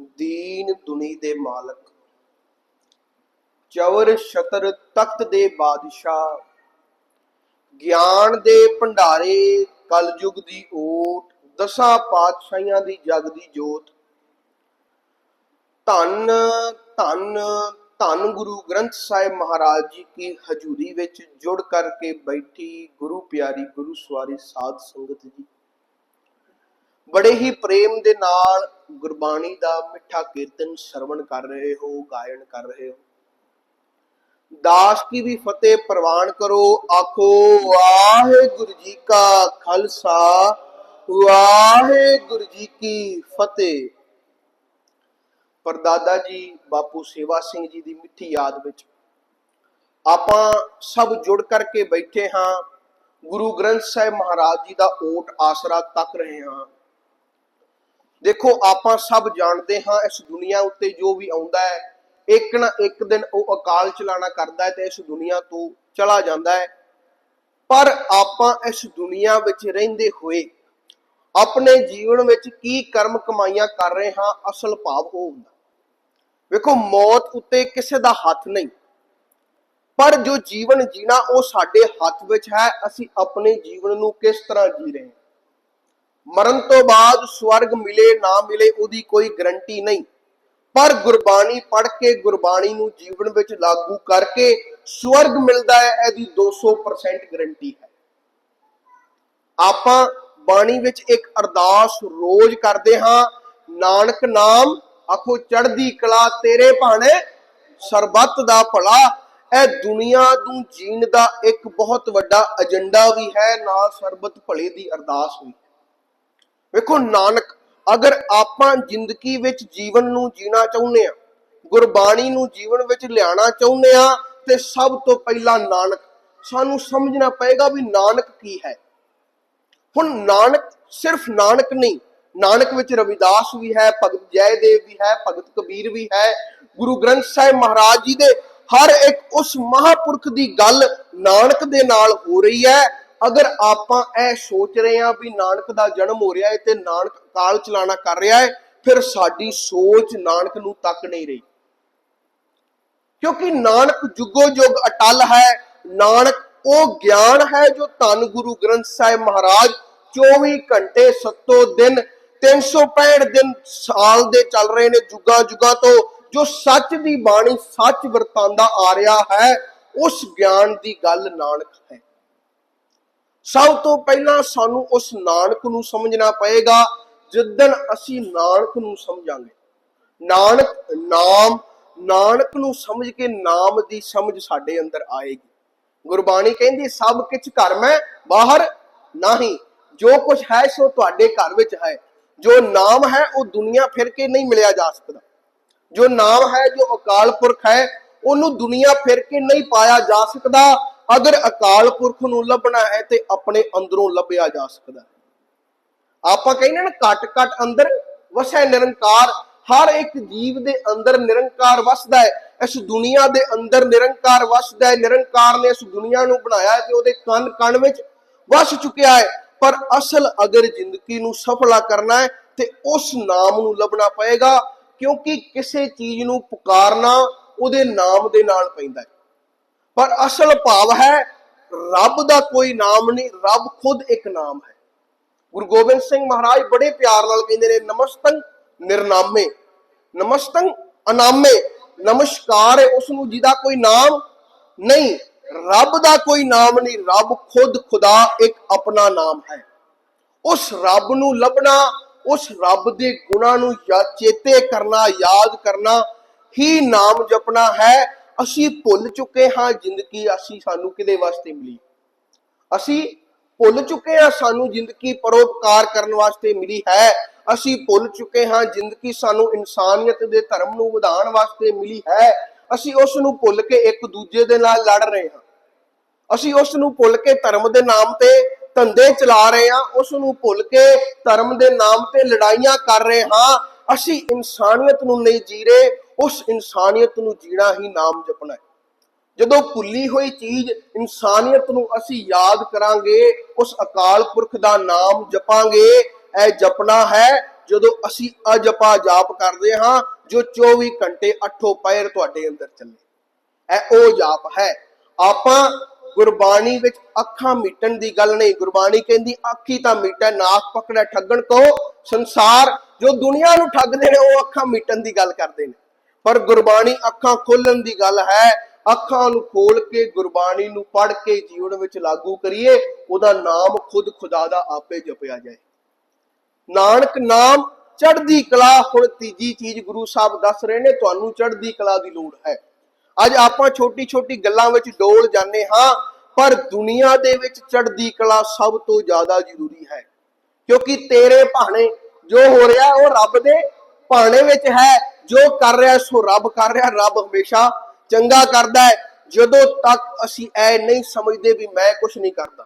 ਦੀਨ ਦੁਨੀ ਦੇ ਮਾਲਕ। ਚਵਰ ਛਤਰ ਤਖਤ ਦੇ ਬਾਦਸ਼ਾਹ। ਗਿਆਨ ਦੇ ਭੰਡਾਰੇ, ਕਲਯੁਗ ਦੀ ਓਟ, ਦਸਾਂ ਪਾਤਸ਼ਾਹੀਆਂ ਦੀ ਜਗ ਦੀ ਜੋਤ। ਧੰਨ ਧੰਨ ਧੰਨ ਗੁਰੂ ਗ੍ਰੰਥ ਸਾਹਿਬ ਮਹਾਰਾਜ ਜੀ ਕੀ ਹਜ਼ੂਰੀ ਵਿੱਚ ਜੁੜ ਕਰਕੇ ਬੈਠੀ ਗੁਰੂ ਪਿਆਰੀ, ਗੁਰੂ ਸਵਾਰੀ ਸਾਧ ਸੰਗਤ ਜੀ। ਬੜੇ ਹੀ ਪ੍ਰੇਮ ਦੇ ਨਾਲ ਗੁਰਬਾਣੀ ਦਾ ਮਿੱਠਾ ਕੀਰਤਨ ਸਰਵਣ ਕਰ ਰਹੇ ਹੋ ਗਾਇਨ ਕਰ ਰਹੇ ਹੋ। ਦਾਸ ਕੀ ਵੀ ਫਤਿਹ ਪ੍ਰਵਾਨ ਕਰੋ, ਆਖੋ, ਵਾਹਿਗੁਰੂ ਜੀ ਕਾ ਖਾਲਸਾ, ਵਾਹਿਗੁਰੂ ਜੀ ਕੀ ਫਤਿਹ। ਪਰਦਾਦਾ ਜੀ, ਬਾਪੂ ਸੇਵਾ ਸਿੰਘ ਜੀ ਦੀ ਮਿੱਠੀ ਯਾਦ ਵਿੱਚ ਆਪਾਂ ਸਭ ਜੁੜ ਕਰਕੇ ਬੈਠੇ ਹਾਂ। ਗੁਰੂ ਗ੍ਰੰਥ ਸਾਹਿਬ ਮਹਾਰਾਜ ਜੀ ਦਾ ਓਟ ਆਸਰਾ ਤੱਕ ਰਹੇ ਹਾਂ। ਦੇਖੋ, ਆਪਾਂ ਸਭ ਜਾਣਦੇ ਹਾਂ ਇਸ ਦੁਨੀਆ ਉੱਤੇ ਜੋ ਵੀ ਆਉਂਦਾ ਹੈ। ਇੱਕ ਨਾ ਇੱਕ ਦਿਨ ਉਹ ਅਕਾਲ ਚਲਾਣਾ ਕਰਦਾ ਹੈ ਤੇ ਇਸ ਦੁਨੀਆ ਤੋਂ ਚਲਾ ਜਾਂਦਾ ਹੈ। ਪਰ ਆਪਾਂ ਇਸ ਦੁਨੀਆ ਵਿੱਚ ਰਹਿੰਦੇ ਹੋਏ ਆਪਣੇ ਜੀਵਨ ਵਿੱਚ ਕੀ ਕਰਮ ਕਮਾਈਆਂ ਕਰ ਰਹੇ ਹਾਂ, ਅਸਲ ਭਾਵ ਉਹ ਹੁੰਦਾ। ਵੇਖੋ, ਮੌਤ ਉੱਤੇ ਕਿਸੇ ਦਾ ਹੱਥ ਨਹੀਂ। ਪਰ ਜੋ ਜੀਵਨ ਜੀਣਾ ਉਹ ਸਾਡੇ ਹੱਥ ਵਿੱਚ ਹੈ, ਅਸੀਂ ਆਪਣੇ ਜੀਵਨ ਨੂੰ ਕਿਸ ਤਰ੍ਹਾਂ ਜੀ ਰਹੇ ਹਾਂ? ਮਰਨ ਤੋਂ ਬਾਅਦ ਸਵਰਗ ਮਿਲੇ, ਨਾ ਮਿਲੇ, ਉਹਦੀ ਕੋਈ ਗਰੰਟੀ ਨਹੀਂ। ਪਰ ਗੁਰਬਾਣੀ ਪੜ੍ਹ ਕੇ, ਗੁਰਬਾਣੀ ਨੂੰ ਜੀਵਨ ਵਿੱਚ ਲਾਗੂ ਕਰਕੇ ਸਵਰਗ ਮਿਲਦਾ ਹੈ, ਇਹਦੀ 200% ਗਰੰਟੀ ਹੈ। ਆਪਾਂ ਬਾਣੀ ਵਿੱਚ ਇੱਕ ਅਰਦਾਸ ਰੋਜ਼ ਕਰਦੇ ਹਾਂ, ਨਾਨਕ ਨਾਮ ਆਖੋ ਚੜ੍ਹਦੀ ਕਲਾ ਤੇਰੇ ਭਾਣੇ, ਸਰਬੱਤ ਦਾ ਭਲਾ। ਇਹ ਦੁਨੀਆ ਨੂੰ ਜੀਣ ਦਾ ਇੱਕ ਬਹੁਤ ਵੱਡਾ ਏਜੰਡਾ ਵੀ ਹੈ, ਨਾਲ ਸਰਬਤ ਭਲੇ ਦੀ ਅਰਦਾਸ ਵੀ। ਵੇਖੋ ਨਾਨਕ, ਅਗਰ ਆਪਾਂ ਜ਼ਿੰਦਗੀ ਵਿੱਚ ਜੀਵਨ ਨੂੰ ਜੀਣਾ ਚਾਹੁੰਦੇ ਆ ਗੁਰਬਾਣੀ ਨੂੰ ਜੀਵਨ ਵਿੱਚ ਲਿਆਣਾ ਚਾਹੁੰਦੇ ਆ ਤੇ ਸਭ ਤੋਂ ਪਹਿਲਾਂ ਨਾਨਕ। ਸਾਨੂੰ ਸਮਝਣਾ ਪਏਗਾ ਵੀ ਨਾਨਕ ਕੀ ਹੈ। ਹੁਣ ਨਾਨਕ ਸਿਰਫ ਨਾਨਕ ਨਹੀਂ, ਨਾਨਕ ਵਿੱਚ ਰਵਿਦਾਸ ਵੀ ਹੈ, ਭਗਤ ਜੈਦੇਵ ਵੀ ਹੈ, ਭਗਤ ਕਬੀਰ ਵੀ ਹੈ, ਗੁਰੂ ਗ੍ਰੰਥ ਸਾਹਿਬ ਮਹਾਰਾਜ ਜੀ ਦੇ ਹਰ ਇੱਕ ਉਸ ਮਹਾਪੁਰਖ ਦੀ ਗੱਲ ਨਾਨਕ ਦੇ ਨਾਲ ਹੋ ਰਹੀ ਹੈ। ਅਗਰ ਆਪਾਂ ਇਹ ਸੋਚ ਰਹੇ ਹਾਂ ਵੀ ਨਾਨਕ ਦਾ ਜਨਮ ਹੋ ਰਿਹਾ ਹੈ ਤੇ ਨਾਨਕ ਕਾਲ ਚਲਾਣਾ ਕਰ ਰਿਹਾ ਹੈ, ਫਿਰ ਸਾਡੀ ਸੋਚ ਨਾਨਕ ਨੂੰ ਤੱਕ ਨਹੀਂ ਰਹੀ। ਕਿਉਂਕਿ ਨਾਨਕ ਜੁਗੋ ਜੁਗ ਅਟਲ ਹੈ, ਨਾਨਕ ਉਹ ਗਿਆਨ ਹੈ ਜੋ ਧੰਨ ਗੁਰੂ ਗ੍ਰੰਥ ਸਾਹਿਬ ਮਹਾਰਾਜ 24 ਘੰਟੇ ਸੱਤੋ ਦਿਨ 365 ਦਿਨ ਸਾਲ ਦੇ ਚੱਲ ਰਹੇ ਨੇ ਜੁਗਾ ਜੁਗਾ ਤੋਂ, ਜੋ ਸੱਚ ਦੀ ਬਾਣੀ ਸੱਚ ਵਰਤਾਂਦਾ ਆ ਰਿਹਾ ਹੈ, ਉਸ ਗਿਆਨ ਦੀ ਗੱਲ ਨਾਨਕ ਹੈ। ਸਭ ਤੋਂ ਪਹਿਲਾਂ ਸਾਨੂੰ ਉਸ ਨਾਨਕ ਨੂੰ ਸਮਝਣਾ ਪਏਗਾ, ਜਿੱਦਣ ਅਸੀਂ ਨਾਨਕ ਨੂੰ ਸਮਝਾਂਗੇ। ਨਾਨਕ ਨਾਮ, ਨਾਨਕ ਨੂੰ ਸਮਝ ਕੇ ਨਾਮ ਦੀ ਸਮਝ ਸਾਡੇ ਅੰਦਰ ਆਏਗੀ। ਗੁਰਬਾਣੀ ਕਹਿੰਦੀ, ਸਭ ਕਿਛ ਘਰ ਮੈਂ, ਬਾਹਰ ਨਹੀਂ। ਜੋ ਕੁਝ ਹੈ, ਸੋ ਤੁਹਾਡੇ ਘਰ ਵਿੱਚ ਹੈ। ਜੋ ਨਾਮ ਹੈ, ਉਹ ਦੁਨੀਆ ਫਿਰ ਕੇ ਨਹੀਂ ਮਿਲਿਆ ਜਾ ਸਕਦਾ। ਜੋ ਨਾਮ ਹੈ, ਜੋ ਅਕਾਲ ਪੁਰਖ ਹੈ, ਉਹਨੂੰ ਦੁਨੀਆ ਫਿਰ ਕੇ ਨਹੀਂ ਪਾਇਆ ਜਾ ਸਕਦਾ। ਅਗਰ ਅਕਾਲ ਪੁਰਖ ਨੂੰ ਲੱਭਣਾ ਹੈ ਤੇ ਆਪਣੇ ਅੰਦਰੋਂ ਲੱਭਿਆ ਜਾ ਸਕਦਾ ਆਪਾਂ ਕਹਿੰਦੇ ਨਾ, ਘਟ ਘਟ ਅੰਦਰ ਵਸੈ, ਨਿਰੰਕਾਰ। ਹਰ ਇੱਕ ਜੀਵ ਦੇ ਅੰਦਰ ਨਿਰੰਕਾਰ ਵਸਦਾ ਹੈ। ਇਸ ਦੁਨੀਆ ਦੇ ਅੰਦਰ ਨਿਰੰਕਾਰ ਵਸਦਾ ਹੈ। ਨਿਰੰਕਾਰ ਨੇ ਇਸ ਦੁਨੀਆ ਨੂੰ ਬਣਾਇਆ ਹੈ ਤੇ ਉਹਦੇ ਕਣ ਕਣ ਵਿੱਚ ਵਸ ਚੁੱਕਿਆ ਹੈ। ਪਰ ਅਸਲ ਅਗਰ ਜ਼ਿੰਦਗੀ ਨੂੰ ਸਫਲਾ ਕਰਨਾ ਹੈ ਤੇ ਉਸ ਨਾਮ ਨੂੰ ਲੱਭਣਾ ਪਏਗਾ ਕਿਉਂਕਿ ਕਿਸੇ ਚੀਜ਼ ਨੂੰ ਪੁਕਾਰਨਾ ਉਹਦੇ ਨਾਮ ਦੇ ਨਾਲ ਪੈਂਦਾ ਹੈ। ਪਰ ਅਸਲ ਭਾਵ ਹੈ ਰੱਬ ਦਾ ਕੋਈ ਨਾਮ ਨਹੀਂ, ਰੱਬ ਖੁਦ ਇੱਕ ਨਾਮ ਹੈ। ਗੁਰੂ ਗੋਬਿੰਦ ਸਿੰਘ ਮਹਾਰਾਜ ਬੜੇ ਪਿਆਰ ਨਾਲ ਕਹਿੰਦੇ ਨੇ ਨਮਸਤੰ ਨਿਰਨਾਮੇ ਨਮਸਤੰ ਅਨਾਮੇ, ਨਮਸਕਾਰ ਹੈ ਉਸ ਨੂੰ ਜਿਹਦਾ ਕੋਈ ਨਾਮ ਨਹੀਂ, ਰੱਬ ਦਾ ਕੋਈ ਨਾਮ ਨਹੀਂ, ਰੱਬ ਖੁਦ ਖੁਦਾ ਇੱਕ ਆਪਣਾ ਨਾਮ ਹੈ। ਉਸ ਰੱਬ ਨੂੰ ਲੱਭਣਾ, ਉਸ ਰੱਬ ਦੇ ਗੁਣਾਂ ਨੂੰ ਯਾ- ਚੇਤੇ ਕਰਨਾ, ਯਾਦ ਕਰਨਾ ਹੀ ਨਾਮ ਜਪਣਾ ਹੈ। ਅਸੀਂ ਭੁੱਲ ਚੁੱਕੇ ਹਾਂ ਜ਼ਿੰਦਗੀ ਅਸੀਂ ਸਾਨੂੰ ਕਿਹਦੇ ਵਾਸਤੇ ਮਿਲੀ? ਅਸੀਂ ਭੁੱਲ ਚੁੱਕੇ ਹਾਂ ਸਾਨੂੰ ਜ਼ਿੰਦਗੀ ਪਰਉਪਕਾਰ ਕਰਨ ਵਾਸਤੇ ਮਿਲੀ ਹੈ। ਅਸੀਂ ਭੁੱਲ ਚੁੱਕੇ ਹਾਂ ਜ਼ਿੰਦਗੀ ਸਾਨੂੰ ਇਨਸਾਨੀਅਤ ਦੇ ਧਰਮ ਨੂੰ ਵਧਾਉਣ ਵਾਸਤੇ ਮਿਲੀ ਹੈ। ਅਸੀਂ ਉਸ ਨੂੰ ਭੁੱਲ ਕੇ ਇੱਕ ਦੂਜੇ ਦੇ ਨਾਲ ਲੜ ਰਹੇ ਹਾਂ। ਅਸੀਂ ਉਸ ਨੂੰ ਭੁੱਲ ਕੇ ਧਰਮ ਦੇ ਨਾਮ ਤੇ ਧੰਦੇ ਚਲਾ ਰਹੇ ਹਾਂ। ਉਸ ਨੂੰ ਭੁੱਲ ਕੇ ਧਰਮ ਦੇ ਨਾਮ ਤੇ ਲੜਾਈਆਂ ਕਰ ਰਹੇ ਹਾਂ। ਅਸੀਂ ਇਨਸਾਨੀਅਤ ਨੂੰ ਨਹੀਂ ਜੀ ਰਹੇ ਉਸ ਇਨਸਾਨੀਅਤ ਨੂੰ ਜੀਣਾ ਹੀ ਨਾਮ ਜਪਣਾ ਹੈ। ਜਦੋਂ ਭੁੱਲੀ ਹੋਈ ਚੀਜ਼ ਇਨਸਾਨੀਅਤ ਨੂੰ ਅਸੀਂ ਯਾਦ ਕਰਾਂਗੇ, ਉਸ ਅਕਾਲ ਪੁਰਖ ਦਾ ਨਾਮ ਜਪਾਂਗੇ, ਇਹ ਜਪਣਾ ਹੈ। ਜਦੋਂ ਅਸੀਂ ਅਜਪਾ ਜਾਪ ਕਰਦੇ ਹਾਂ, ਜੋ 24 ਘੰਟੇ ਅੱਠੋ ਪੈਰ ਤੁਹਾਡੇ ਅੰਦਰ ਚੱਲੇ। ਇਹ ਉਹ ਜਾਪ ਹੈ। ਆਪਾਂ ਗੁਰਬਾਣੀ ਵਿੱਚ ਅੱਖਾਂ ਮੀਟਣ ਦੀ ਗੱਲ ਨਹੀਂ। ਗੁਰਬਾਣੀ ਕਹਿੰਦੀ, ਅੱਖੀ ਤਾਂ ਮੀਟੈ, ਨਾਕ ਪਕੜੈ ਠੱਗਣ ਕੋ ਸੰਸਾਰ, ਜੋ ਦੁਨੀਆ ਨੂੰ ਠੱਗਦੇ ਨੇ, ਉਹ ਅੱਖਾਂ ਮੀਟਣ ਦੀ ਗੱਲ ਕਰਦੇ ਨੇ। ਪਰ ਗੁਰਬਾਣੀ ਅੱਖਾਂ ਖੋਲਣ ਦੀ ਗੱਲ ਹੈ। ਅੱਖਾਂ ਨੂੰ ਖੋਲ ਕੇ ਗੁਰਬਾਣੀ ਨੂੰ ਪੜ੍ਹ ਕੇ ਜੀਵਨ ਵਿੱਚ ਲਾਗੂ ਕਰੀਏ, ਉਹਦਾ ਨਾਮ ਖੁਦ ਖੁਦਾ ਦਾ ਆਪੇ ਜਪਿਆ ਜਾਏ। ਨਾਨਕ ਨਾਮ ਚੜ੍ਹਦੀ ਕਲਾ, ਹੁਣ ਤੀਜੀ ਚੀਜ਼ ਗੁਰੂ ਸਾਹਿਬ ਦੱਸ ਰਹੇ ਨੇ, ਤੁਹਾਨੂੰ ਚੜ੍ਹਦੀ ਕਲਾ ਦੀ ਲੋੜ ਹੈ। ਅੱਜ ਆਪਾਂ ਛੋਟੀ ਛੋਟੀ ਗੱਲਾਂ ਵਿੱਚ ਡੋਲ ਜਾਂਦੇ ਹਾਂ, ਪਰ ਦੁਨੀਆ ਦੇ ਵਿੱਚ ਚੜ੍ਹਦੀ ਕਲਾ ਸਭ ਤੋਂ ਜ਼ਿਆਦਾ ਜ਼ਰੂਰੀ ਹੈ। ਕਿਉਂਕਿ ਤੇਰੇ ਭਾਣੇ ਜੋ ਹੋ ਰਿਹਾ, ਉਹ ਰੱਬ ਦੇ ਭਾਣੇ ਵਿੱਚ ਹੈ। ਜੋ ਕਰ ਰਿਹਾ ਸੋ ਰੱਬ ਕਰ ਰਿਹਾ ਰੱਬ ਹਮੇਸ਼ਾ ਚੰਗਾ ਕਰਦਾ ਹੈ ਜਦੋਂ ਤੱਕ ਅਸੀਂ ਐ ਨਹੀਂ ਸਮਝਦੇ ਵੀ ਮੈਂ ਕੁਝ ਨਹੀਂ ਕਰਦਾ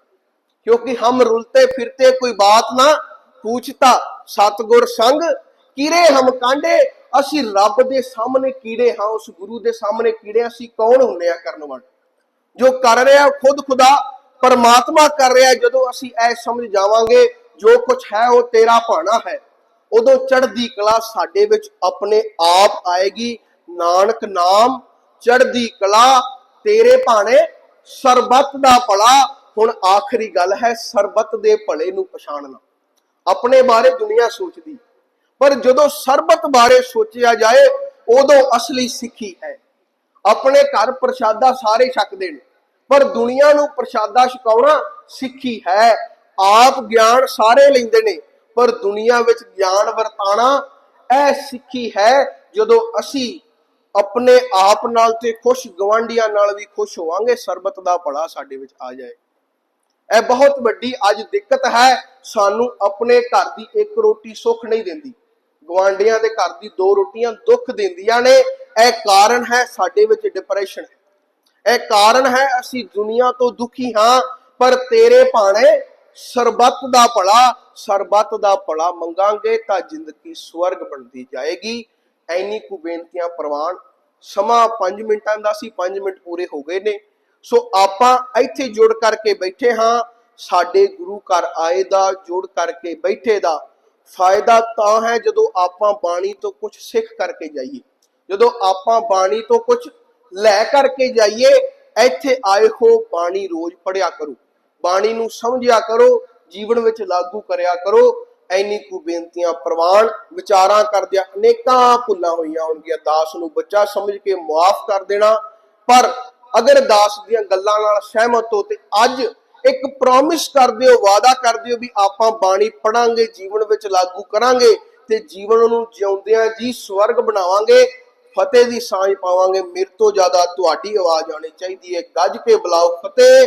क्योंकि हम रुलते फिरते कोई बात ना पूछता सतगुर संग ਕੀੜੇ ਹਮ ਕਾਂਡੇ ਅਸੀਂ ਰੱਬ ਦੇ ਸਾਹਮਣੇ ਕੀੜੇ ਹਾਂ ਉਸ ਗੁਰੂ ਦੇ ਸਾਹਮਣੇ ਕੀੜੇ ਅਸੀਂ ਕੌਣ ਹੁੰਨੇ ਆ ਕਰਨ ਵਾਲੇ ਜੋ ਕਰ ਰਿਹਾ ਉਹ ਖੁਦ ਖੁਦਾ ਪਰਮਾਤਮਾ ਕਰ ਰਿਹਾ ਜਦੋਂ ਅਸੀਂ ਐ ਸਮਝ ਜਾਵਾਂਗੇ ਜੋ ਕੁਝ ਹੈ ਉਹ ਤੇਰਾ ਭਾਣਾ ਹੈ ਉਦੋਂ ਚੜ੍ਹਦੀ ਕਲਾ ਸਾਡੇ ਵਿੱਚ ਆਪਣੇ ਆਪ ਆਏਗੀ। ਨਾਨਕ ਨਾਮ, ਚੜ੍ਹਦੀ ਕਲਾ, ਤੇਰੇ ਭਾਣੇ, ਸਰਬੱਤ ਦਾ ਭਲਾ। ਹੁਣ ਆਖਰੀ ਗੱਲ ਹੈ ਸਰਬੱਤ ਦੇ ਭਲੇ ਨੂੰ ਪਛਾਣਨਾ। ਆਪਣੇ ਬਾਰੇ ਦੁਨੀਆ ਸੋਚਦੀ। ਪਰ ਜਦੋਂ ਸਰਬਤ ਬਾਰੇ ਸੋਚਿਆ ਜਾਏ, ਉਦੋਂ ਅਸਲੀ ਸਿੱਖੀ ਹੈ। ਆਪਣੇ ਘਰ ਪ੍ਰਸ਼ਾਦਾ ਸਾਰੇ ਛਕਦੇ ਨੇ। ਪਰ ਦੁਨੀਆ ਨੂੰ ਪ੍ਰਸ਼ਾਦਾ ਛਕਾਉਣਾ ਸਿੱਖੀ ਹੈ। ਆਪ ਗਿਆਨ ਸਾਰੇ ਲੈਂਦੇ ਨੇ। ਪਰ ਦੁਨੀਆ ਵਿੱਚ ਗਿਆਨ ਵਰਤਾਣਾ ਇਹ ਸਿੱਖੀ ਹੈ, ਜਦੋਂ ਅਸੀਂ ਆਪਣੇ ਆਪ ਨਾਲ ਤੇ ਖੁਸ਼, ਗਵਾਂਢੀਆਂ ਨਾਲ ਵੀ ਖੁਸ਼ ਹੋਵਾਂਗੇ, ਸਰਬਤ ਦਾ ਭਲਾ ਸਾਡੇ ਵਿੱਚ ਆ ਜਾਏ। ਇਹ ਬਹੁਤ ਵੱਡੀ ਅੱਜ ਦਿੱਕਤ ਹੈ, ਸਾਨੂੰ ਆਪਣੇ ਘਰ ਦੀ ਇੱਕ ਰੋਟੀ ਸੁੱਖ ਨਹੀਂ ਦਿੰਦੀ। ਗਵਾਂਡੀਆਂ ਦੇ ਘਰ ਦੀ ਦੋ ਰੋਟੀਆਂ ਦੁੱਖ ਦਿੰਦੀਆਂ ਨੇ, ਇਹ ਕਾਰਨ ਹੈ ਸਾਡੇ ਵਿੱਚ ਡਿਪਰੈਸ਼ਨ ਹੈ। ਇਹ ਕਾਰਨ ਹੈ ਅਸੀਂ ਦੁਨੀਆ ਤੋਂ ਦੁਖੀ ਹਾਂ, ਪਰ ਤੇਰੇ ਭਾਣੇ ਸਰਬੱਤ ਦਾ ਭਲਾ, ਸਰਬੱਤ ਦਾ ਭਲਾ ਮੰਗਾਂਗੇ ਤਾਂ ਜ਼ਿੰਦਗੀ ਸਵਰਗ ਬਣਦੀ ਜਾਏਗੀ। ਐਨੀ ਕੁ ਬੇਨਤੀਆਂ ਪ੍ਰਵਾਨ, ਸਮਾਂ 5 ਮਿੰਟਾਂ ਦਾ ਸੀ 5 ਮਿੰਟ ਪੂਰੇ ਹੋ ਗਏ ਨੇ। ਸੋ ਆਪਾਂ ਇੱਥੇ ਜੁੜ ਕਰਕੇ ਬੈਠੇ ਹਾਂ। ਸਾਡੇ ਗੁਰੂ ਘਰ ਆਏ ਦਾ, ਜੁੜ ਕਰਕੇ ਬੈਠੇ ਦਾ ਫਾਇਦਾ ਤਾਂ ਹੈ ਜਦੋਂ ਆਪਾਂ ਬਾਣੀ ਤੋਂ ਕੁਝ ਸਿੱਖ ਕਰਕੇ ਜਾਈਏ। ਜਦੋਂ ਆਪਾਂ ਬਾਣੀ ਤੋਂ ਕੁਝ ਲੈ ਕਰਕੇ ਜਾਈਏ, ਇੱਥੇ ਆਏ ਹੋ, ਬਾਣੀ ਰੋਜ਼ ਪੜਿਆ ਕਰੋ। ਬਾਣੀ ਨੂੰ ਸਮਝਿਆ ਕਰੋ, ਜੀਵਨ ਵਿੱਚ ਲਾਗੂ ਕਰਿਆ ਕਰੋ। ਐਨੀ ਕੁ ਬੇਨਤੀਆਂ ਪ੍ਰਵਾਨ, ਵਿਚਾਰਾਂ ਕਰਦਿਆਂ ਅਨੇਕਾਂ ਭੁੱਲਾਂ ਹੋਈਆਂ ਹੋਣਗੀਆਂ। ਦਾਸ ਨੂੰ ਬੱਚਾ ਸਮਝ ਕੇ ਮਾਫ ਕਰ ਦੇਣਾ। ਪਰ ਅਗਰ ਦਾਸ ਦੀਆਂ ਗੱਲਾਂ ਨਾਲ ਸਹਿਮਤ ਹੋ ਤੇ ਅੱਜ ਇੱਕ ਪ੍ਰੋਮਿਸ ਕਰ ਦਿਓ, ਵਾਅਦਾ ਕਰ ਦਿਓ ਵੀ ਆਪਾਂ ਬਾਣੀ ਪੜਾਂਗੇ, ਜੀਵਨ ਵਿੱਚ ਲਾਗੂ ਕਰਾਂਗੇ ਤੇ ਜੀਵਨ ਨੂੰ ਜਿਉਂਦਿਆਂ ਜੀ ਸਵਰਗ ਬਣਾਵਾਂਗੇ, ਫਤਿਹ ਦੀ ਸਾਂਝ ਪਾਵਾਂਗੇ। ਮੇਰੇ ਤੋਂ ਜ਼ਿਆਦਾ ਤੁਹਾਡੀ ਆਵਾਜ਼ ਆਣੀ ਚਾਹੀਦੀ ਹੈ। ਗੱਜ ਕੇ ਬੁਲਾਓ, ਫਤਿਹ।